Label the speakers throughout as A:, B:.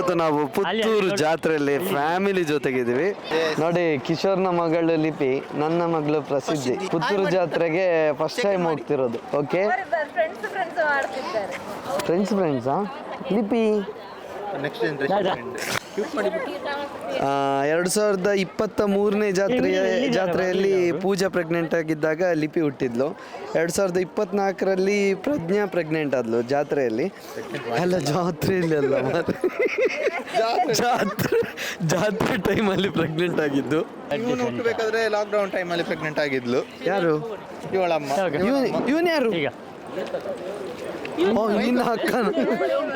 A: ಇವತ್ತು ನಾವು ಪುತ್ತೂರು ಜಾತ್ರೆಯಲ್ಲಿ ಫ್ಯಾಮಿಲಿ ಜೊತೆಗಿದ್ದೀವಿ. ನೋಡಿ ಕಿಶೋರ್ನ ಮಗಳು ಲಿಪಿ ನನ್ನ ಮಗಳು ಪ್ರಸಿದ್ಧಿ. ಪುತ್ತೂರು ಜಾತ್ರೆಗೆ ಫಸ್ಟ್ ಟೈಮ್ ಹೋಗ್ತಿರೋದು ಓಕೆ
B: ಫ್ರೆಂಡ್ಸ್ ಫ್ರೆಂಡ್ಸ್ ಮಾಡ್ತಿದ್ದಾರೆ.
A: ಫ್ರೆಂಡ್ಸ್ ಫ್ರೆಂಡ್ಸಾ ಲಿಪಿ. ಎರಡು ಸಾವಿರದ ಇಪ್ಪತ್ತ ಮೂರನೇ ಜಾತ್ರೆಯ ಜಾತ್ರೆಯಲ್ಲಿ ಪೂಜಾ ಪ್ರೆಗ್ನೆಂಟ್ ಆಗಿದ್ದಾಗ ಲಿಪಿ ಹುಟ್ಟಿದ್ಲು. ಎರಡು ಸಾವಿರದ ಇಪ್ಪತ್ನಾಲ್ಕರಲ್ಲಿ ಪ್ರಜ್ಞಾ ಪ್ರೆಗ್ನೆಂಟ್ ಆದ್ಲು ಜಾತ್ರೆಯಲ್ಲಿ. ಅಲ್ಲ ಜಾತ್ರೆಯಲ್ಲಿ ಅಲ್ಲ. ಜಾತ್ರೆ. ಜಾತ್ರೆ ಟೈಮಲ್ಲಿ ಪ್ರೆಗ್ನೆಂಟ್ ಆಗಿದ್ದು.
C: ಇವನು ಹುಟ್ಟಬೇಕಾದ್ರೆ ಲಾಕ್ಡೌನ್ ಟೈಮಲ್ಲಿ ಪ್ರೆಗ್ನೆಂಟ್ ಆಗಿದ್ಲು.
A: ಯಾರು?
C: ಇವಳಮ್ಮ.
A: ಇವನ್ ಯಾರು?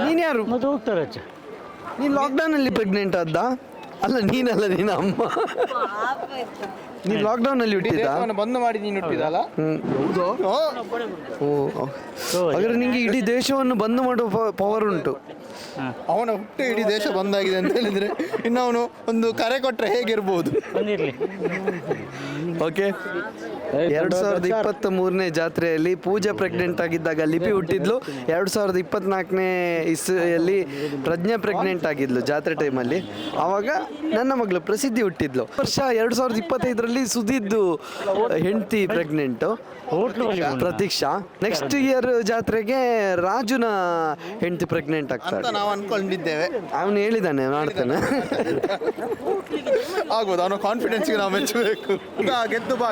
A: ನೀನ್ ಯಾರು?
D: ಮತ್ತೆ ಹೋಗ್ತಾರೆ
A: ನೀನ್ ಲಾಕ್ಡೌನ್ ಅಲ್ಲಿ ಪ್ರೆಗ್ನೆಂಟ್ ಆದ್ದ? ಅಲ್ಲ ನೀನಲ್ಲ ನಿನ್ನ ಅಮ್ಮ. ನೀನ್ ಲಾಕ್ಡೌನ್ ಅಲ್ಲಿ ಹುಟ್ಟಿದ್ದ
C: ದೇಶವನ್ನು ಬಂದ್ ಮಾಡಿ ನೀನು ಹುಟ್ಟಿದಲ್ಲ ಹೌದು.
A: ಓ ಹಾಗಾದ್ರೆ ನಿಂಗೆ ಇಡೀ ದೇಶವನ್ನು ಬಂದ್ ಮಾಡುವ ಪವರ್ ಉಂಟು.
C: ಅವನ ಹುಟ್ಟು ಇಡೀ ದೇಶ ಬಂದಾಗಿದೆ ಅಂತ ಹೇಳಿದ್ರೆ ಇನ್ನು ಅವನು ಒಂದು ಕರೆ ಕೊಟ್ಟರೆ ಹೇಗಿರ್ಬೋದು?
D: ಬಂದಿರಲಿ.
A: ಓಕೆ ಎರಡು ಸಾವಿರದ ಇಪ್ಪತ್ತ್ ಮೂರನೇ ಜಾತ್ರೆಯಲ್ಲಿ ಪೂಜಾ ಪ್ರೆಗ್ನೆಂಟ್ ಆಗಿದ್ದಾಗ ಲಿಪಿ ಹುಟ್ಟಿದ್ಲು. ಎರಡ್ ಸಾವಿರದ ಇಪ್ಪತ್ನಾಲ್ಕನೇ ಇಸ್ವಿಯಲ್ಲಿ ಪ್ರಜ್ಞಾ ಪ್ರೆಗ್ನೆಂಟ್ ಆಗಿದ್ಲು ಜಾತ್ರೆ ಟೈಮಲ್ಲಿ ಅವಾಗ ನನ್ನ ಮಗಳು ಪ್ರಸಿದ್ಧಿ ಹುಟ್ಟಿದ್ಲು. ವರ್ಷ ಎರಡ್ ಸಾವಿರದ ಇಪ್ಪತ್ತೈದರಲ್ಲಿ ಸುದಿದ್ದು ಹೆಂಡತಿ ಪ್ರೆಗ್ನೆಂಟು ಪ್ರತೀಕ್ಷಾ. ನೆಕ್ಸ್ಟ್ ಇಯರ್ ಜಾತ್ರೆಗೆ ರಾಜುನ ಹೆಂಡತಿ ಪ್ರೆಗ್ನೆಂಟ್
C: ಅಂತ
A: ಆಗ್ತಾಳೆ
C: ನಾವು ಅನ್ಕೊಂಡಿದ್ದೇವೆ.
A: ಅವನು ಹೇಳಿದ್ದಾನೆ ಮಾಡ್ತಾನೆ.
C: ಆಗ್ಬೋದು ಅವನ ಕಾನ್ಫಿಡೆನ್ಸ್ಗೆ ನಾವು ಮೆಚ್ಚಬೇಕು. ಗೆದ್ದು ಬಾ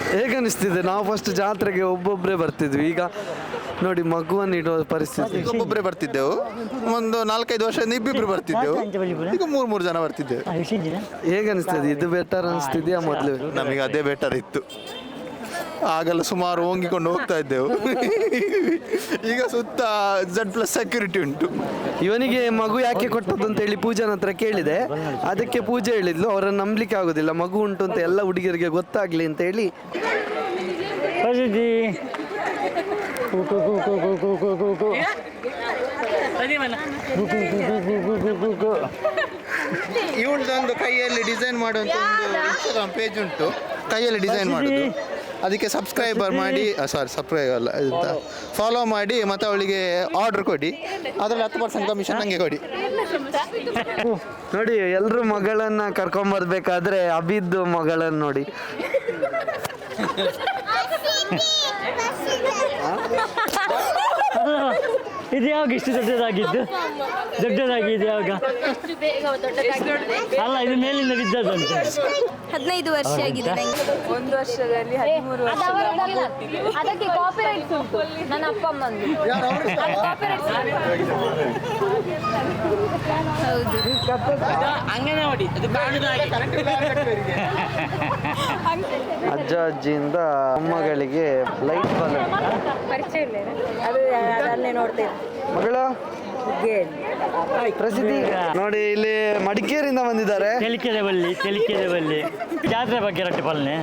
C: ಗೆಳೆಯ
A: ಹೇಗನ್ನಿಸ್ತಿದೆ ನಾವು ಫಸ್ಟ್ ಜಾತ್ರೆಗೆ ಒಬ್ಬೊಬ್ಬರೇ ಬರ್ತಿದ್ವಿ. ಈಗ ನೋಡಿ ಮಗುವನ್ನು ಇಡುವ ಪರಿಸ್ಥಿತಿ.
C: ಒಬ್ಬೊಬ್ಬರೇ ಬರ್ತಿದ್ದೆವು. ಒಂದು ನಾಲ್ಕೈದು ವರ್ಷದಿಂದ ಇಬ್ಬಿಬ್ರು ಬರ್ತಿದ್ದೆವು? ಈಗ ಮೂರು ಮೂರು ಜನ ಬರ್ತಿದ್ದೆವು.
D: ಹೇಗೆ ಅನಿಸ್ತಿದೆ?
A: ಹೇಗನ್ನಿಸ್ತದೆ ಇದು ಬೆಟರ್ ಅನಿಸ್ತಿದ್ಯಾ ಮೊದಲು?
C: ನಮಗೆ ಅದೇ ಬೆಟರ್ ಇತ್ತು. ಆಗೆಲ್ಲ ಸುಮಾರು ಓಂಗಿಕೊಂಡು ಹೋಗ್ತಾ ಇದ್ದೆವು ಈಗ ಸುತ್ತ ಝಡ್ ಪ್ಲಸ್ ಸೆಕ್ಯೂರಿಟಿ ಉಂಟು
A: ಇವನಿಗೆ ಮಗು ಯಾಕೆ ಕೊಟ್ಟದ್ದು ಅಂತ ಹೇಳಿ ಪೂಜಾನ ಹತ್ರ ಕೇಳಿದೆ ಅದಕ್ಕೆ ಪೂಜೆ ಹೇಳಿದ್ಲು ಅವರನ್ನು ನಂಬಲಿಕ್ಕೆ ಆಗೋದಿಲ್ಲ ಮಗು ಉಂಟು ಅಂತ ಎಲ್ಲ ಹುಡುಗಿಯರಿಗೆ ಗೊತ್ತಾಗ್ಲಿ ಅಂತ ಹೇಳಿ
C: ಇವಳದೊಂದು ಕೈಯಲ್ಲಿ ಡಿಸೈನ್ ಮಾಡುವಂತ ಒಂದು ಇನ್ಸ್ಟಾಗ್ರಾಮ್ ಪೇಜ್ ಉಂಟು ಕೈಯಲ್ಲಿ ಡಿಸೈನ್ ಮಾಡುದು ಅದಕ್ಕೆ ಸಬ್ಸ್ಕ್ರೈಬರ್ ಮಾಡಿ ಸಾರಿ ಸಬ್ಸ್ಕ್ರೈಬ್ ಅಲ್ಲ ಅಂತ ಫಾಲೋ ಮಾಡಿ ಮತ್ತೆ ಅವಳಿಗೆ ಆರ್ಡರ್ ಕೊಡಿ. ಅದರಲ್ಲಿ ಹತ್ತು ಪರ್ಸೆಂಟ್ ಕಮಿಷನ್ ನನಗೆ ಕೊಡಿ.
A: ನೋಡಿ ಎಲ್ಲರೂ ಮಗಳನ್ನ ಕರ್ಕೊಂಬರ್ಬೇಕಾದ್ರೆ ಅಬಿದ್ದು ಮಗಳನ್ನ ನೋಡಿ.
D: ಇದು ಯಾವಾಗ ಇಷ್ಟು ದೊಡ್ಡದಾಗಿದ್ದು? ದೊಡ್ಡದಾಗಿದ್ದು ಯಾವಾಗ? ಅಲ್ಲ ಇದು ಮೇಲಿಂದ ಬಿದ್ದದಂತೆ
B: ಹದಿನೈದು ವರ್ಷ ಆಗಿದೆ ನಂಗೆ. ಒಂದು ವರ್ಷದಲ್ಲಿ ಹದಿಮೂರು ವರ್ಷ ಅದಕ್ಕೆ ಉಂಟು. ನನ್ನ ಅಪ್ಪ ಅಮ್ಮಂದು.
A: ಅಜ್ಜ ಅಜ್ಜಿಯಿಂದ ಅಮ್ಮಗಳಿಗೆ ಲೈಟ್ ಬಲ್ಬ್
B: ಪರಿಚಯ ಇಲ್ಲ ಅದು ಅದನ್ನೇ ನೋಡ್ತೇವೆ.
A: ಮಗಳ? ಪ್ರಸಿದ್ಧಿ? ನೋಡಿ ಇಲ್ಲಿ ಮಡಿಕೇರಿಯಿಂದ ಬಂದಿದ್ದಾರೆ.
D: ತೆಲಿಕೆದ ಬಲ್ಲಿ ತೆಲಿಕೆದ ಬಲ್ಲಿ. ಜಾತ್ರೆ ಬಗ್ಗೆ ರೊಟ್ಟಿ ಪಾಲನೆ.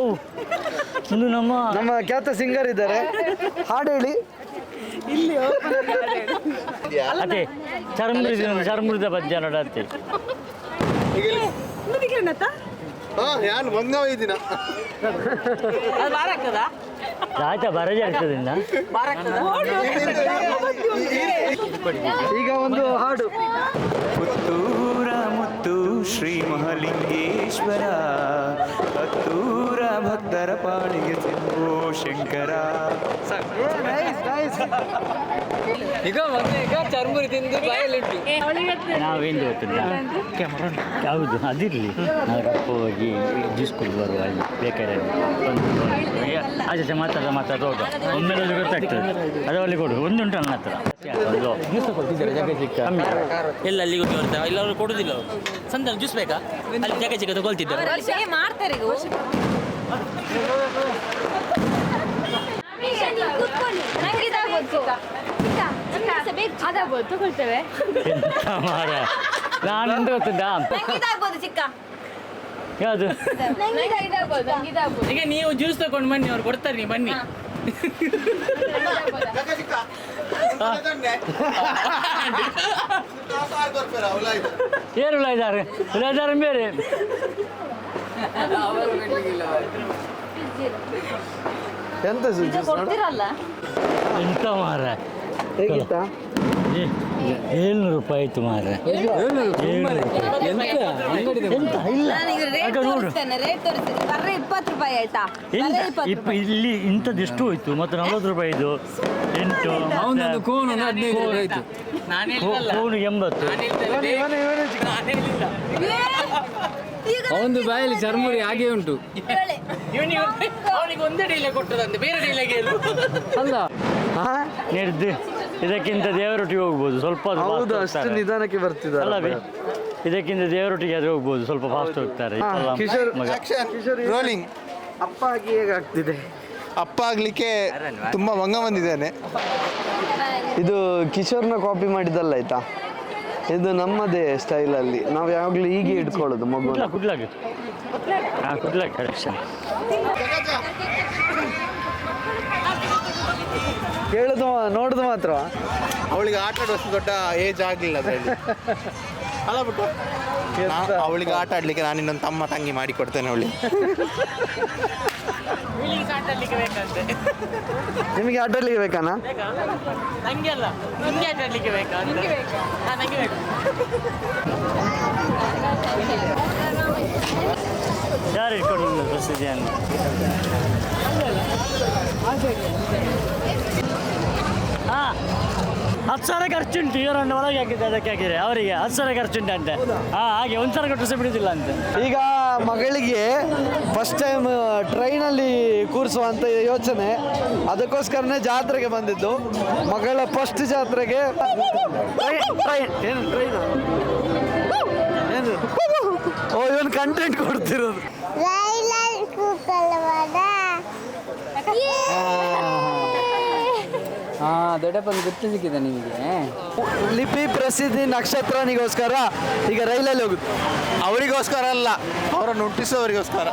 D: ಓ ಇದು ನಮ್ಮ
A: ನಮ್ಮ ಖ್ಯಾತ ಸಿಂಗರ್ ಇದ್ದಾರೆ. ಹಾಡು ಹೇಳಿ.
D: ಅದೇ ಚರ್ಮೃದ ಚರ್ಮೃದ ಪದ್ಯ ನೋಡತ್ತೆ.
C: ಹಾ ನಾನು ಅದು ಇದ್ದೀನ
D: ಆಯ್ತಾ ಬರಜೆ ಆಗ್ತದಿಂದ?
A: ಈಗ ಒಂದು ಹಾಡು.
E: ಶ್ರೀ ಮಹಾಲಿಂಗೇಶ್ವರ ಹತ್ತೂರ ಭಕ್ತರ ಪಾಳಿಗೆ ಸಿಂಹೋ ಶಂಕರ.
D: ಈಗ ಮೊನ್ನೆ ಈಗ ಚರ್ಮುರಿ ತಿಂದು ಬಾಯಲ್ಲಿಟ್ಟು ನಾವೇನ್ ಗೊತ್ತಿಲ್ಲ. ಹೌದು ಅದಿರ್ಲಿ. ಹೋಗಿ ಜ್ಯೂಸ್ ಕುಡಿದು ಬರುವ ಅಲ್ಲಿ ಬೇಕಾದ್ರೆ ಆಚೆ ಮಾತಾಡ ಮಾತಾಡ ಹೋಗ ಒಮ್ಮೆಲೆ ಗೊತ್ತಾಗ್ತದೆ. ಅದರಲ್ಲಿ ಕೊಡು. ಒಂದುಂಟು ನನ್ನ ಹತ್ರ.
F: ಎಲ್ಲ ಅಲ್ಲಿ ಕೊಟ್ಟು ಬರ್ತಾರೆ ಎಲ್ಲರೂ ಕೊಡುದಿಲ್ಲ ಅವರು. ಸಂದರ್ಭ ಜ್ಯೂಸ್ ಬೇಕಾ? ಅಲ್ಲಿ ಜಾಗ ಜಾಗ ತಗೊಳ್ತಿದ್ದಾರೆ
B: ಮಾಡ್ತಾರೆ ಅದಾಗ್ಬೋದು ತಗೊಳ್ತೇವೆ.
D: ನಾನು ಎಂತ ಗೊತ್ತಿದ್ದ?
B: ಚಿಕ್ಕ.
D: ಯಾವುದು?
F: ಈಗ ನೀವು ಜ್ಯೂಸ್ ತಗೊಂಡು ಬನ್ನಿ ಅವ್ರು ಕೊಡ್ತಾರೆ ನೀವು ಬನ್ನಿ.
D: ஏர் விளையாடாரு விளையாடாரும் பேரு.
A: ಎಂತ ಸುದ್ದಿ
D: ಎಂತ ಮಾರ
A: ಹೇಗಿತ್ತಾ
D: ಏಳ್ನೂರು ರೂಪಾಯಿ ಆಯ್ತು ಮಾರ್ರೆ. ರೂಪಾಯಿ. ಎಂತ? ಇಲ್ಲ.
B: ನಾನೀಗ ರೇಟ್
D: ಆಗ ನೋಡು.
B: ತೋರಿಸ್ತೇನೆ ರೇಟ್ ತೋರಿಸ್ತೇನೆ. ಬರ್ರೆ ಇಪ್ಪತ್ತು ರೂಪಾಯಿ ಆಯ್ತಾ?
D: ಎಂತ
B: ಬರ್ರೆ ಇಪ್ಪತ್ತು
D: ಇಪ್ಪ ಇಲ್ಲಿ ಇಂಥದ್ದು ಎಷ್ಟು ಹೋಯ್ತು? ಮತ್ತೆ ನಲ್ವತ್ತು ರೂಪಾಯಿ ಇದು. ಎಂಟು
G: ಅವನೊಂದು ಕೋನ್ ಒಂದು ಹದಿನೈದು ರೂಪಾಯಿ ಆಯ್ತು.
D: ಎಂಬತ್ತು.
B: ಈಗ
G: ಅವನದು ಬಾಯಲ್ಲಿ ಚರ್ಮುರಿ ಹಾಗೆ ಉಂಟು.
B: ಹೇಳಿ.
F: ಅವನಿಗೆ ಒಂದೇ ಡೈಲಾಗ್ ಕೊಟ್ಟದಂತೆ ಬೇರೆ ಡೈಲಾಗ್
G: ಅಲ್ಲ.
D: ನಡೆದು ಇದಕ್ಕಿಂತ ದೇವರೊಟ್ಟಿಗೆ ಹೋಗ್ಬೋದು. ಸ್ವಲ್ಪ ಅದು
A: ಹೌದು ಅಷ್ಟು ನಿಧಾನಕ್ಕೆ ಬರ್ತಿದ್ದಾರೆ
D: ಇದಕ್ಕಿಂತ ದೇವರೊಟ್ಟಿಗೆ ಆದ್ರೆ ಹೋಗ್ಬೋದು. ಸ್ವಲ್ಪ ಫಾಸ್ಟ್ ಹೋಗ್ತಾರೆ.
A: ಕಿಶೋರ್.
C: ರೋಲಿಂಗ್
A: ಅಪ್ಪ ಆಗಿ ಹೇಗಾಗ್ತಿದೆ
C: ಅಪ್ಪ ಆಗ್ಲಿಕ್ಕೆ ತುಂಬಾ ಮಂಗ ಬಂದಿದ್ದೇನೆ.
A: ಇದು ಕಿಶೋರ್ನ ಕಾಪಿ ಮಾಡಿದ್ದಲ್ಲ ಆಯ್ತಾ? ಇದು ನಮ್ಮದೇ ಸ್ಟೈಲ್ ಅಲ್ಲಿ. ನಾವು ಯಾವಾಗಲೂ ಹೀಗೆ ಇಟ್ಕೊಳ್ಳೋದು ಮಗು
D: ಕುಡ್ಲ ಕುಡ್ಲಾಗ ಹಾಂ ಕುಡ್ಲಾಗ ಕರೆಕ್ಷನ್
A: ಕೇಳುದು ನೋಡುದು ಮಾತ್ರ.
C: ಅವಳಿಗೆ ಆಟ ಆಡುವಷ್ಟು ದೊಡ್ಡ ಏಜ್ ಆಗಲಿಲ್ಲ ಅದರಲ್ಲಿ. ಅಲ್ಲ ಬಿಟ್ಟು. ಅವಳಿಗೆ ಆಟ ಆಡ್ಲಿಕ್ಕೆ ನಾನು ಇನ್ನೊಂದು ತಮ್ಮ ತಂಗಿ ಮಾಡಿ ಕೊಡ್ತೇನೆ ಅವಳಿಗೆ
F: ಬೇಕಂತೆ.
A: ನಿಮಗೆ ಆಟಲಿಗೆ ಬೇಕಾನಾ?
F: ನಂಗೆ ಅಲ್ಲ. ನಿಮ್ಗೆ ಆಟಾಡ್ಲಿಕ್ಕೆ ಬೇಕಾ ಅಂತ? ಹಾ, ನಂಗೆ ಬೇಕು.
D: ಯಾರು ಇಟ್ಕೊಂಡು ಪ್ರಸಿದ್ಧಿಯನ್ನು ಹಾಂ ಹತ್ತು ಸಾವಿರ ಖರ್ಚುಂಟು ಇವರನ್ನು ಒಳಗೆ ಹಾಕಿದ್ದೆ ಅದಕ್ಕೆ ಹಾಕಿದ್ರೆ ಅವರಿಗೆ ಹತ್ತು ಸಾವಿರ ಖರ್ಚುಂಟು ಅಂತೆ. ಹಾಂ ಹಾಗೆ ಒಂದು ಸಾವಿರ ಕೊಟ್ಟರೆ ಬಿಡುದಿಲ್ಲ ಅಂತೆ.
A: ಈಗ ಮಗಳಿಗೆ ಫಸ್ಟ್ ಟೈಮ್ ಟ್ರೈನಲ್ಲಿ ಕೂರಿಸುವಂಥ ಯೋಚನೆ ಅದಕ್ಕೋಸ್ಕರನೇ ಜಾತ್ರೆಗೆ ಬಂದಿದ್ದು. ಮಗಳ ಫಸ್ಟ್ ಜಾತ್ರೆಗೆ ಟ್ರೈನ್ ಟ್ರೈನ್ ಏನು ಟ್ರೈನ್ ಏನು ಓ ಇವನು ಕಂಟೆಂಟ್ ಕೊಡ್ತಿರೋದು.
G: ಹಾ ದೊಡ್ಡಪ್ಪನ ಗುರ್ತು ಸಿಕ್ಕಿದೆ ನಿಮಗೆ.
A: ಲಿಪಿ ಪ್ರಸಿದ್ಧಿ ನಕ್ಷತ್ರನಿಗೋಸ್ಕರ ಈಗ ರೈಲಲ್ಲಿ ಹೋಗುತ್ತೆ
C: ಅವರಿಗೋಸ್ಕರ ಅಲ್ಲ ಅವರನ್ನು ಹುಟ್ಟಿಸೋವರಿಗೋಸ್ಕರ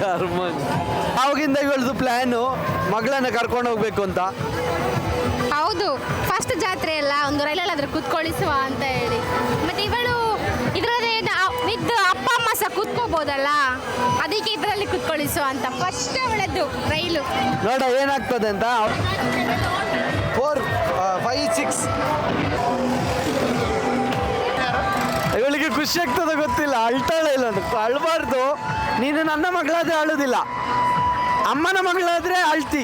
A: ಕರ್ಮ. ಅವಾಗಿಂದ ಇವಳದು ಪ್ಲ್ಯಾನು ಮಗಳನ್ನ ಕರ್ಕೊಂಡು ಹೋಗ್ಬೇಕು ಅಂತ.
H: ಹೌದು ಫಸ್ಟ್ ಜಾತ್ರೆ ಅಲ್ಲ ಒಂದು ಆದರೆ ಕುತ್ಕೊಳಿಸುವ ಅಂತ ಹೇಳಿ. ಕುತ್ಕೋಬೋದಲ್ಲ ಅದಕ್ಕೆ ಇದರಲ್ಲಿ ಕುತ್ಕೊಳ್ಳಿಸು ಅಂತ. ಫಸ್ಟ್ ಅವಳದ್ದು ರೈಲು.
A: ನೋಡ ಏನಾಗ್ತದೆ ಅಂತ? ಫೋರ್ ಫೈವ್ ಸಿಕ್ಸ್ ಇವಳಿಗೆ ಖುಷಿ ಆಗ್ತದೆ ಗೊತ್ತಿಲ್ಲ. ಅಳ್ತಾಳೆ ಇಲ್ಲ ಅಳಬಾರ್ದು. ನೀನು ನನ್ನ ಮಗಳಾದ್ರೆ ಅಳುದಿಲ್ಲ. ಅಮ್ಮನ ಮಗಳಾದ್ರೆ ಅಳ್ತಿ.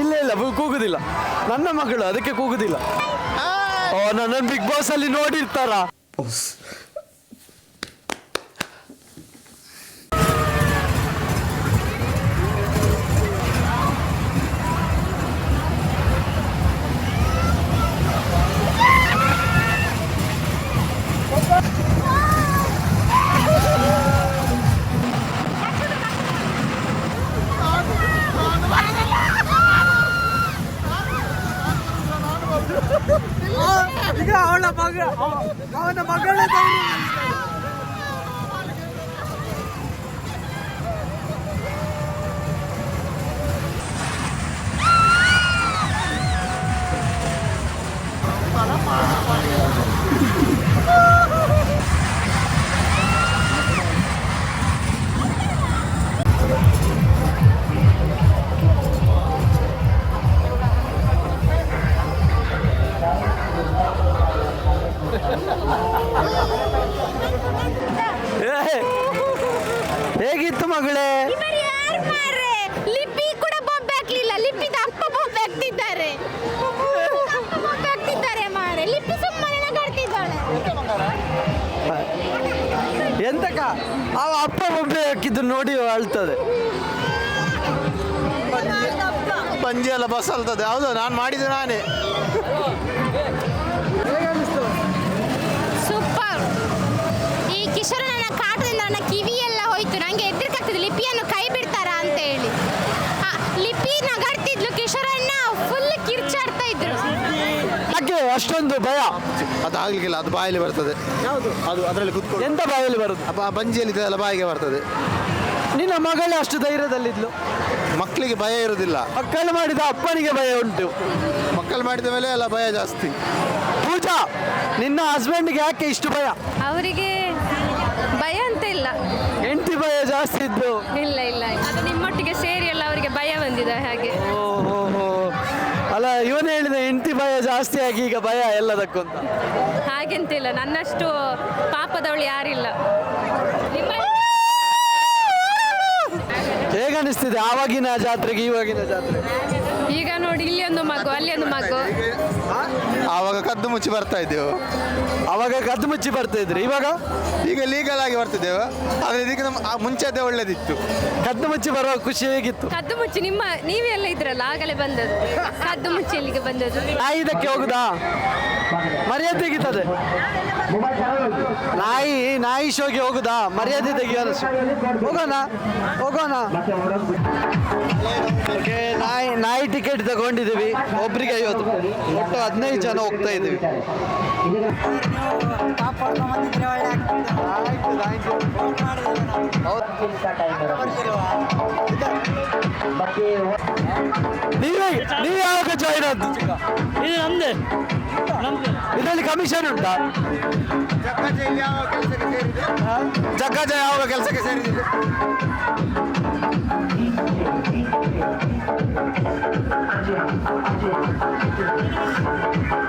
A: ಇಲ್ಲ ಇಲ್ಲ ಕೂಗುದಿಲ್ಲ. ನನ್ನ ಮಗಳು ಅದಕ್ಕೆ ಕೂಗುದಿಲ್ಲ. ಓ ನನ್ನ ಬಿಗ್ ಬಾಸ್ ಅಲ್ಲಿ ನೋಡಿರ್ತಾರ? ಈಗ ಅವಳ ಮಗ ಅವನ ಮಗಳೇ ಏ,
C: ಬಸ್ ಅಲ್ತದೆ ಹೌದು ನಾನು ಮಾಡಿದ್ದು ನಾನೇ.
H: ಸೂಪರ್. ಈ ಕಿಶೋರ ನನ್ನ ಕಾಟದಿಂದ ನನ್ನ ಕಿವಿ ಎಲ್ಲ ಹೋಯ್ತು. ನಂಗೆ ಎದ್ರಿಕಾಗ್ತದೆ ಲಿಪಿಯನ್ನು ಕೈ ಬಿಡ್ತಾರಾ ಅಂತ ಹೇಳಿ. ಆ, ಲಿಪಿ ನಗಾಡ್ತಿದ್ಲು ಕಿಶೋರಣ್ಣ ಫುಲ್ ಕಿರ್ಚಾಡ್ತಾ ಇದ್ರು.
A: ಯಾಕೆ ಅಷ್ಟೊಂದು ಭಯ.
C: ಅದು ಆಗ್ಲಿಕ್ಕಿಲ್ಲ ಅದು ಬಾಯಲ್ಲಿ ಬರ್ತದೆ. ಯಾವುದು? ಅದು ಅದರಲ್ಲಿ ಕುತ್ಕೊಂಡು
A: ಎಂತ ಬಾಯಲ್ಲಿ ಬರುತ್ತೆ
C: ಅಪ್ಪ ಆ ಬಂಜಿಯಲ್ಲಿ ಇದೆಲ್ಲ ಬಾಯಿಗೆ ಬರ್ತದೆ.
A: ನಿನ್ನ ಮಗಳೇ ಅಷ್ಟು ಧೈರ್ಯದಲ್ಲಿದ್ಲು.
C: ಮಕ್ಕಳಿಗೆ ಭಯ ಇರುವುದಿಲ್ಲ.
A: ಮಕ್ಕಳು ಮಾಡಿದ ಅಪ್ಪನಿಗೆ ಭಯ ಉಂಟು.
C: ಮಕ್ಕಳು ಮಾಡಿದ ಮೇಲೆ ಎಲ್ಲ ಭಯ ಜಾಸ್ತಿ.
A: ಪೂಜಾ ನಿನ್ನ ಹಸ್ಬೆಂಡ್ಗೆ ಯಾಕೆ ಇಷ್ಟು ಭಯ?
B: ಅವರಿಗೆ ಭಯ ಅಂತ ಇಲ್ಲ.
A: ಹೆಂಡತಿ ಭಯ ಜಾಸ್ತಿ ಇದ್ದು.
B: ಇಲ್ಲ ಇಲ್ಲ ಅದು ನಿಮ್ಮೊಟ್ಟಿಗೆ ಸೇರಿ ಎಲ್ಲ ಅವರಿಗೆ ಭಯ ಬಂದಿದೆ ಹಾಗೆ.
A: ಓ ಅಲ್ಲ ಇವನು ಹೇಳಿದ ಹೆಂಡತಿ ಭಯ ಜಾಸ್ತಿ ಆಗಿ ಈಗ ಭಯ ಎಲ್ಲದಕ್ಕೂ ಅಂತ.
H: ಹಾಗೆಂತಿಲ್ಲ ನನ್ನಷ್ಟು ಪಾಪದವಳು ಯಾರಿಲ್ಲ.
A: ಹೇಗನಿಸ್ತಿದೆ ಆವಾಗಿನ ಜಾತ್ರೆಗೆ ಇವಾಗಿನ ಜಾತ್ರೆ
H: ಈಗ ನೋಡಿ ಇಲ್ಲಿ ಒಂದು ಮಗು ಅಲ್ಲಿ ಒಂದು ಮಗು.
C: ಆವಾಗ ಕದ್ದು ಮುಚ್ಚಿ ಬರ್ತಾ ಇದ್ದೆವು.
A: ಅವಾಗ ಕದ್ದು ಮುಚ್ಚಿ ಬರ್ತಾ ಇದ್ರಿ. ಇವಾಗ?
C: ಈಗ ಲೀಗಲ್ ಆಗಿ ಬರ್ತಿದ್ದೇವೆ. ಆದರೆ ಇದಕ್ಕೆ ನಮ್ಮ ಆ ಮುಂಚೆದೇ ಒಳ್ಳೇದಿತ್ತು.
A: ಕದ್ದು ಮುಚ್ಚಿ ಬರುವ ಖುಷಿ ಹೇಗಿತ್ತು?
H: ಕದ್ದು ಮುಚ್ಚಿ ನಿಮ್ಮ ನೀವೆಲ್ಲ ಇದ್ರಲ್ಲ ಆಗಲೇ ಬಂದದ್ದು. ಕದ್ದು ಮುಚ್ಚಿ ಇಲ್ಲಿಗೆ ಬಂದದ್ದು?
A: ಇದಕ್ಕೆ ಹೋಗುದಾ? ಮರ್ಯಾದೆ ತೆಗಿತದೆ. ನಾಯಿ ನಾಯಿ ಶೋಗೆ ಹೋಗುದಾ? ಮರ್ಯಾದೆ ತೆಗಿಯೋಣ ಹೋಗೋಣ ಹೋಗೋಣ. ನಾಯಿ ನಾಯಿ ಟಿಕೆಟ್ ತಗೊಂಡಿದ್ದೀವಿ. ಒಬ್ರಿಗೆ ಐವತ್ತು. ಒಟ್ಟು ಹದಿನೈದು ಜನ ಹೋಗ್ತಾ ಇದ್ದೀವಿ. ಆಯ್ತು, thank you. ನೀವೇ ನೀವು ಯಾವಾಗ ಜಾಯಿನ್ ಆದ್ದು?
F: ಇದು ನಮ್ದೆ. ನಮ್ದು.
A: ಇದರಲ್ಲಿ ಕಮಿಷನ್ ಉಂಟಾ? ಜಗ್ಗಜ ಯಾವಾಗ ಕೆಲಸಕ್ಕೆ ಸೇರಿದೆ
F: ಬನ್ನಿ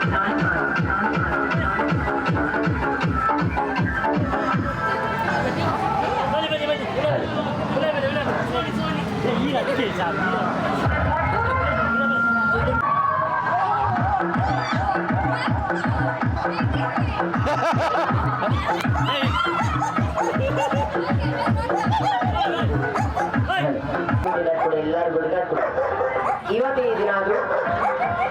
I: ಇವತ್ತೇ ದಿನ ಅದು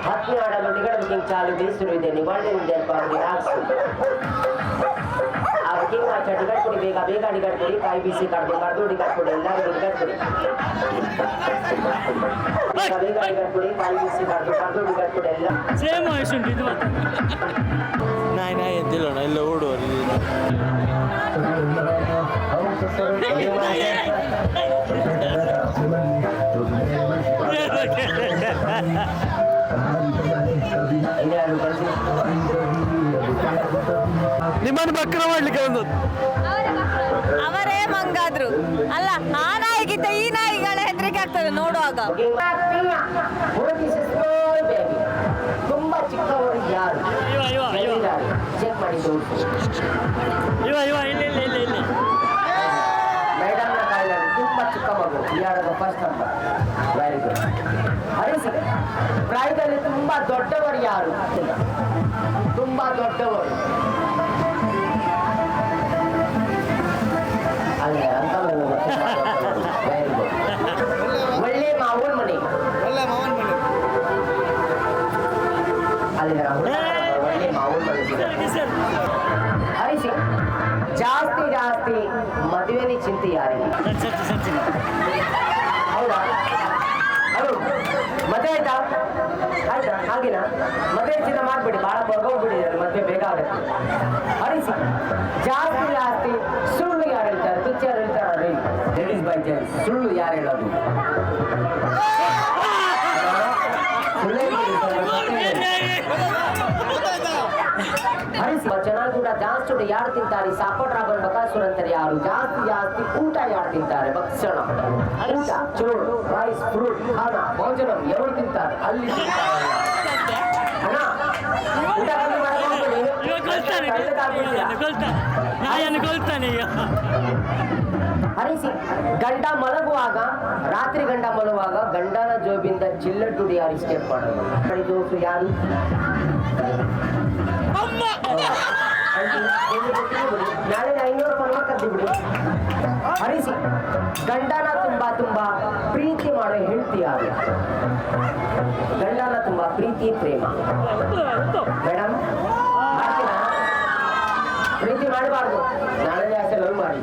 I: ಹತ್ತಿ ಆಡಲು ನಿಗಡ ಬುಕಿಂಗ್ ಚಾಲು ಬೀಸಿರುವುದೇ ನಿವಾರಣೆ ಅವರಿಗೆ ಹಾಕ್ಸ್ತು ಆ ಬುಕಿಂಗ್ ಆಚ ಟಿಕೆಟ್ ಕೊಡಿ ಬೇಗ ಬೇಗ ಟಿಕೆಟ್ ಕೊಡಿ ಕಾಯಿ ಬೀಸಿ ಕಡ್ದು ಕಡ್ದು ಟಿಕೆಟ್ ಕೊಡಿ ಎಲ್ಲರಿಗೂ ಟಿಕೆಟ್ ಕೊಡಿ ಬೇಗ ಬೇಗ ಟಿಕೆಟ್ ಕೊಡಿ ಕಾಯಿ ಬೀಸಿ ಕಡ್ದು ಕಡ್ದು ಟಿಕೆಟ್ ಕೊಡಿ ಎಲ್ಲ
F: ಸೇಮ್ ವಯಸ್ಸು ಉಂಟು ಇದು ಮಾತ್ರ ನಾಯಿ ನಾಯಿ ಅಂತಿಲ್ಲೋಣ ಎಲ್ಲ ಓಡುವರು
I: ಎಲ್ಲರೂ ಕಳಿಸಿ
A: ನಿಮ್ಮನ್ನು ಬಕ್ರ ಮಾಡ್ಲಿಕ್ಕೆ ಒಂದು
B: ಅವರೇ ಮಂಗಾದ್ರು. ಅಲ್ಲ ಆ ನಾಯಿಗಿಂತ ಈ ನಾಯಿಗಳ ಹೆದರಿಕೆ ಆಗ್ತದೆ ನೋಡುವಾಗ.
I: ತುಂಬಾ ಚಿಕ್ಕವರು ಯಾರು
F: ಇವ ಇವ ಇವ
I: ಚೆಕ್ ಮಾಡಿ ತೋರಿಸು
F: ಇವ ಇವ ಇಲ್ಲ ಇಲ್ಲ ಇಲ್ಲ ಇಲ್ಲ
I: ಮೇಡಮ್ನ ಕಾಯಿಲೆ ತುಂಬಾ ಚಿಕ್ಕ ಮಗು. ಯಾರದ ಫಸ್ಟ್ ನಂಬರ್ ವೆರಿ ಗುಡ್ ಹರಿಸಿ ಪ್ರಾಯದಲ್ಲಿ ತುಂಬಾ ದೊಡ್ಡವರು ಯಾರು ತುಂಬಾ ದೊಡ್ಡವರು ಅಲ್ಲ ಅಂತ ವೆರಿ ಗುಡ್ ಒಳ್ಳೆ ಮಾವನ್ ಮನೆ
A: ಒಳ್ಳೆ ಮಾವನ್ ಮನೆ
I: ಅಲ್ಲಿ ಒಳ್ಳೆ ಮಾವನ್ ಮನೆ ಸಿಗುತ್ತೆ.
F: ಸರ್
I: ಹರಿಸಿ ಜಾಸ್ತಿ ಜಾಸ್ತಿ ಮದುವೆನಿ ಚಿಂತೆ ಯಾರಿಗೆ
F: ಸರ್ ಸರ್
I: ಹೌದಾ ಅದು ಮದುವೆ ಆಯ್ತಾ? ಆಯ್ತಾ? ಹಾಗೇನಾ? ಮದುವೆ ಚಿನ್ನ ಮಾಡ್ಬಿಡಿ ಭಾಳ ಬರ್ಕೊಂಡ್ಬಿಟ್ಟಿದ್ದಾರೆ ಮದುವೆ ಬೇಗ ಆಗುತ್ತೆ. ಅರಿಸಿ ಜಾಸ್ತಿ ಜಾಸ್ತಿ ಸುಳ್ಳು ಯಾರು ಹೇಳ್ತಾರೆ? ತುಚ್ಚ ಯಾರು ಹೇಳ್ತಾರೆ? ಲೇಡೀಸ್ ಬೈ ಜೆಂಟ್ಸ್ ಸುಳ್ಳು ಯಾರು ಹೇಳೋದು? ಸುಳ್ಳೇ ಬಿಡಿ ಕೂಡ ಜಾಸ್ತಿ ಯಾರು ತಿಂತಾರೆ? ಸಾಪಟ್ರ ಬಕಾಸುರ ಅಂತಾರೆ ಯಾರು? ಜಾಸ್ತಿ ಜಾಸ್ತಿ ಊಟ ಯಾರು ತಿಂತಾರೆ? ಭಕ್ಷಣ. ಊಟ ಚೋಳು ರೈಸ್ ಫ್ರೂಟ್ ಹಣ ಭೋಜನ. ಎವರು ತಿಂತಾರೆ? ಅಲ್ಲಿ ತಿಂತಾರೆ
F: ಕೊಲ್ತಾನೆ? ನಾಯನ್ನು ಕೊಲ್ತಾನೆ ಈಗ.
I: ಹರಿಸಿ ಗಂಡ ಮಲಗುವಾಗ ರಾತ್ರಿ ಗಂಡ ಮಲಗುವಾಗ ಗಂಡನ ಜೋಬಿಂದ ಚಿಲ್ಲ ದುಡಿ ಯಾರು ಸ್ಟೆಪ್ ಮಾಡೋದು? ಜೋಸು ಯಾರು? ನಾಳೆ ಐನೂರು ಬಿಡಿ. ಹರಿಸಿ ಗಂಡನ ತುಂಬಾ ತುಂಬಾ ಪ್ರೀತಿ ಮಾಡೋ ಹೆಂಡತಿ ಯಾರು? ಗಂಡನ ತುಂಬಾ ಪ್ರೀತಿ ಪ್ರೇಮ. ಮೇಡಮ್ ಪ್ರೀತಿ ಮಾಡಬಾರ್ದು. ನಾಳೆ ಜಾಸ್ತಿ
F: ನಾನು ಮಾಡಿ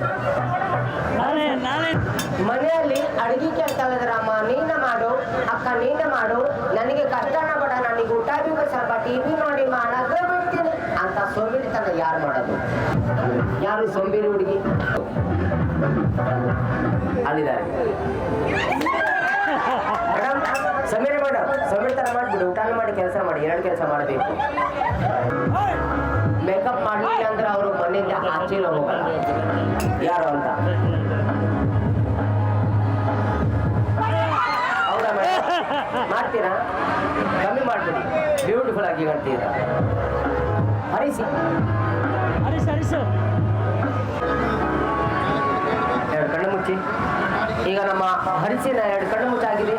I: ಮನೆಯಲ್ಲಿ ಅಡಿಗೆ ಕೆಲಸ ಅಮ್ಮ ನೀನ ಮಾಡು ಅಕ್ಕ ನೀನ ಮಾಡು ನನಗೆ ಕಷ್ಟನ ಬೇಡ ನನಗೆ ಊಟ ಬೇಕು ಸ್ವಲ್ಪ ಟಿವಿ ನೋಡಿ ಮಾಡಕ್ಕೆ ಬಿಡ್ತೀನಿ ಅಂತ ಸೋಂಬೇರಿತನ ಯಾರು ಮಾಡೋದು? ಯಾರು ಸೋಂಬೇರಿ ಹುಡುಗಿ? ಅಲ್ಲಿದ್ದಾರೆ. ಸಮೀರ ಮೇಡಮ್ ಮಾಡಿ ಮಾಡಿಬಿಡು ಊಟ ಮಾಡಿ ಕೆಲಸ ಮಾಡಿ ಎರಡು ಕೆಲಸ ಮಾಡಬೇಕು? ಮೇಕಪ್ ಮಾಡಲಿಲ್ಲ ಅಂದ್ರೆ ಅವರು ಮನೆಯಿಂದ ಆಚೆ ಹೋಗಲ್ಲ. ಯಾರು ಅಂತ? ಮಾಡ್ತೀರಾ? ಕಮ್ಮಿ ಮಾಡ್ಬಿಡಿ. ಬ್ಯೂಟಿಫುಲ್ ಆಗಿ ಕಾಣ್ತೀರಾ ಹರಿಸಿ
D: ಹರಿಸ್ ಹರಿಸು.
I: ಎರಡು ಕಣ್ಣು ಮುಚ್ಚಿ. ಈಗ ನಮ್ಮ ಹರಿಸಿನ ಎರಡು ಕಣ್ಣು ಮುಚ್ಚಾಗಿದೆ.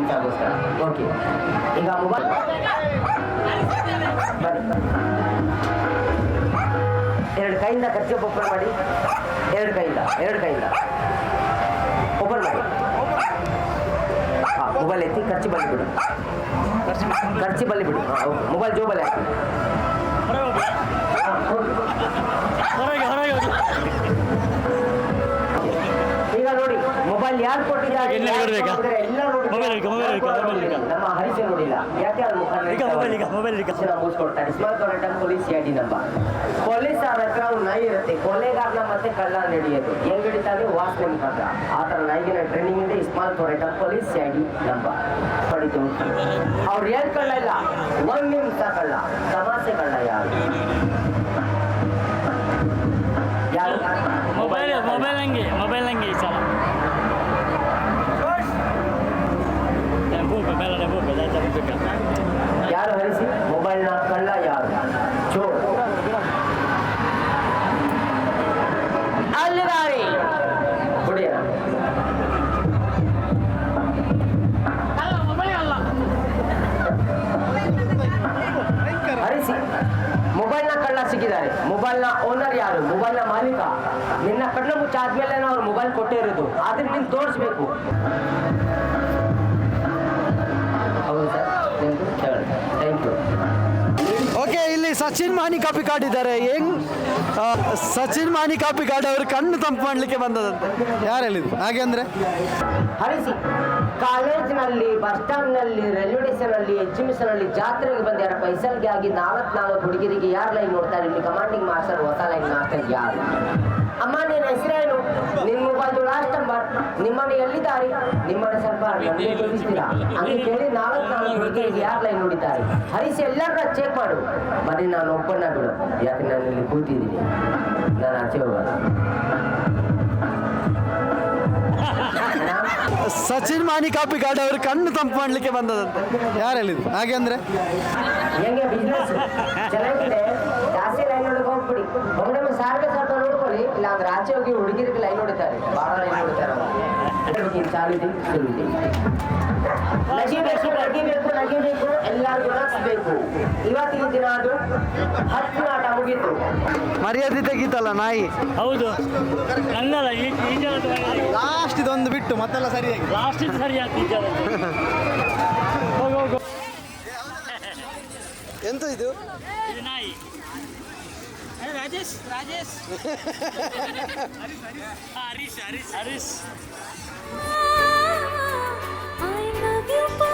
I: ನಿಮಿಷ ಓಕೆ ಈಗ ಮೊಬೈಲ್ ಎರಡು ಕೈಯಿಂದ ಕರ್ಚಿ ಓಪನ್ ಮಾಡಿ. ಎರಡು ಕೈಯಿಂದ ಎರಡು ಕೈಯಿಂದ. ಓಪನ್ ಮಾಡಿ. ಹಾಂ ಮೊಬೈಲ್ ಎತ್ತಿ ಖರ್ಚು ಬಲ್ಲಿ ಬಿಡು. ಖರ್ಚು ಬಲ್ಲಿ ಬಿಡು. ಮೊಬೈಲ್ ಜೋಬಲ್ಲಿ ಹಾಕಿ. ಯಾರು ಕೊಟ್ಟಿದ್ದಾರೆ
D: ಎಲ್ಲ ನೋಡ್ಬೇಕಾ? Mobile mobile mobile.
I: ನಮ್ಮ ಹರಿಸಿ ನೋಡಿಲ್ಲ. ಯಾಕೆ ಅವ್ರ ಮುಖ
D: ಈಗ ಮೊಬೈಲ್ ಈಗ ಮೊಬೈಲ್ ಈಗ.
I: ಮುಗಿಸ್ಕೊಡ್ತಾರೆ. Small Karnataka police ID number police ಅವ್ರ ಹತ್ರ ನೈ ನಾಯಿ ಇರುತ್ತೆ. ಕೊಲೆಗಾರನ ಮತ್ತೆ ಕಳ್ಳ ನಡೆಯೋದು. ಹೆಂಗ್ ಹಿಡಿತಾರೆ ವಾಸನೆ ಮುಖಾಂತರ ಆ ಥರ ನಾಯಿಗಿನ ಟ್ರೈನಿಂಗ್ ಇದೆ. ಇಸ್ಮಾಲ್ ಕೊರೆಟ ಪೊಲೀಸ್ ಐಡಿ ನಂಬ ಪಡಿತು ಅವ್ರು ಏನ್ ಕಳ್ಳ ಇಲ್ಲ. ಒಂದ್ ನಿಮಿಷ ಕಳ್ಳ. ತಮಾಷೆ ಕಳ್ಳ ಯಾರು? ಯಾರು
D: ಮೊಬೈಲ್ ಮೊಬೈಲ್ ಹಂಗೆ.
I: ಮೊಬೈಲ್ನ ಓನರ್ ಯಾರು? ಮೊಬೈಲ್ನ ಮಾಲೀಕ? ನಿನ್ನ ಕಣ್ಣು ಮುಚ್ಚಾದ್ಮೇಲೆ ಅವ್ರು ಮೊಬೈಲ್ ಕೊಟ್ಟಿರೋದು ಆದ್ರೆ ನಿನ್ ತೋರಿಸ್ಬೇಕು. ಹೌದು ಸರ್. ಥ್ಯಾಂಕ್ ಯು
A: ಓಕೆ ಇಲ್ಲಿ ಸಚಿನ್ ಮಾನಿ ಕಾಪಿ ಕಾರ್ಡ್ ಇದ್ದಾರೆ ಹೆಂಗ್ ಸಚಿನ್ ಮಾನಿ ಕಾಪಿ ಕಾರ್ಡ್ ಅವರು ಕಣ್ಣು ತಂಪು ಮಾಡ್ಲಿಕ್ಕೆ ಬಂದದಂತೆ. ಯಾರು ಹೇಳಿದ್ರು ಹಾಗೆ ಅಂದ್ರೆ?
I: ಹರಿಸಿ ಕಾಲೇಜ್ನಲ್ಲಿ, ಬಸ್ ಸ್ಟ್ಯಾಂಡ್ನಲ್ಲಿ ರೈಲ್ವೆ ಸ್ಟೇಷನಲ್ಲಿ ಎಕ್ಸಿಬಿಷನಲ್ಲಿ ಜಾತ್ರೆಗೆ ಬಂದ ಯಾರ ಪೈಸಲ್ಗೆ ಆಗಿ ನಾಲ್ಕು ನಾಲ್ಕು ಹುಡುಗಿರಿಗೆ ಯಾರು ಲೈನ್ ನೋಡ್ತಾರೆ? ಇಲ್ಲಿ ಕಮಾಂಡಿಂಗ್ ಮಾಸ್ಟರ್ ಹೊಸ ಲೈನ್ ಮಾಸ್ಟರ್ ಯಾರು? ಅಮ್ಮ, ನಿನ್ನ ಹೆಸರೇನು? ನಿನ್ನ ಮೊಬೈಲ್ ಲಾಸ್ಟ್ ನಂಬರ್ ನಿಮ್ಮನೆ ಎಲ್ಲಿದ್ದಾರೆ? ನಿಮ್ಮನೆ ಸ್ವಲ್ಪ ಹಂಗೆ ಕೇಳಿ ನಾಲ್ಕು ನಾಲ್ಕು ಹುಡುಗಿಯರಿಗೆ ಯಾರು ಲೈನ್ ನೋಡಿದ್ದಾರೆ? ಹರಿಸಿ ಎಲ್ಲರನ್ನ ಚೆಕ್ ಮಾಡು. ಬರೀ ನಾನು ಒಬ್ಬನ ಬಿಡು. ಯಾಕೆ ನಾನು ಇಲ್ಲಿ ಕೂತಿದ್ದೀನಿ? ನಾನು ಆಚೆ ಹೋಗಲ್ಲ
A: ಸಚಿನ್ ಮಾನಿ ಕಾಪಿ ಕಾರ್ಡ್ ಅವರು ಕಣ್ಣು ತಂಪು ಮಾಡ್ಲಿಕ್ಕೆ ಬಂದದಂತೆ. ಯಾರು ಹೇಳಿದ್ರು ಹಾಗೆ ಅಂದ್ರೆ?
I: ಹೆಂಗೆ ಹುಡುಗಿರಿಗೆ ಲೈನ್ ಹೊಡಿತಾರೆ. ಬಹಳ ಲೈನ್ ಹೊಡಿತಾರೆ ನಗಿಬೇಕು ನಗಿಬೇಕು ನಗಿಬೇಕು ಎಲ್ಲರಿಗೂ ನಗಿಸ್ಬೇಕು ಇವತ್ತಿನ ದಿನ ಅದು ಹತ್ತು ನಾಟ ಮುಗೀತು.
A: ಮರ್ಯಾದೆ ತೆಗೀತಲ್ಲ ನಾಯಿ.
D: ಹೌದು. ಹಂಗಲ್ಲ
A: ಲಾಸ್ಟ್ ಇದೊಂದು ಬಿಟ್ಟು ಮತ್ತೆಲ್ಲ ಸರಿಯಾಗಿ
D: ಲಾಸ್ಟ್ ಸರಿ ಅಂತ ಈ ಜನ ಹೋಗು ಹೋಗು.
A: ಎಂತ ಇದು?
D: ಇದು ನಾಯಿ. ರಾಜೇಶ್ ರಾಜೇಶ್. ಹರೀಶ್. ಹರೀಶ್. ಹರೀಶ್. Eu posso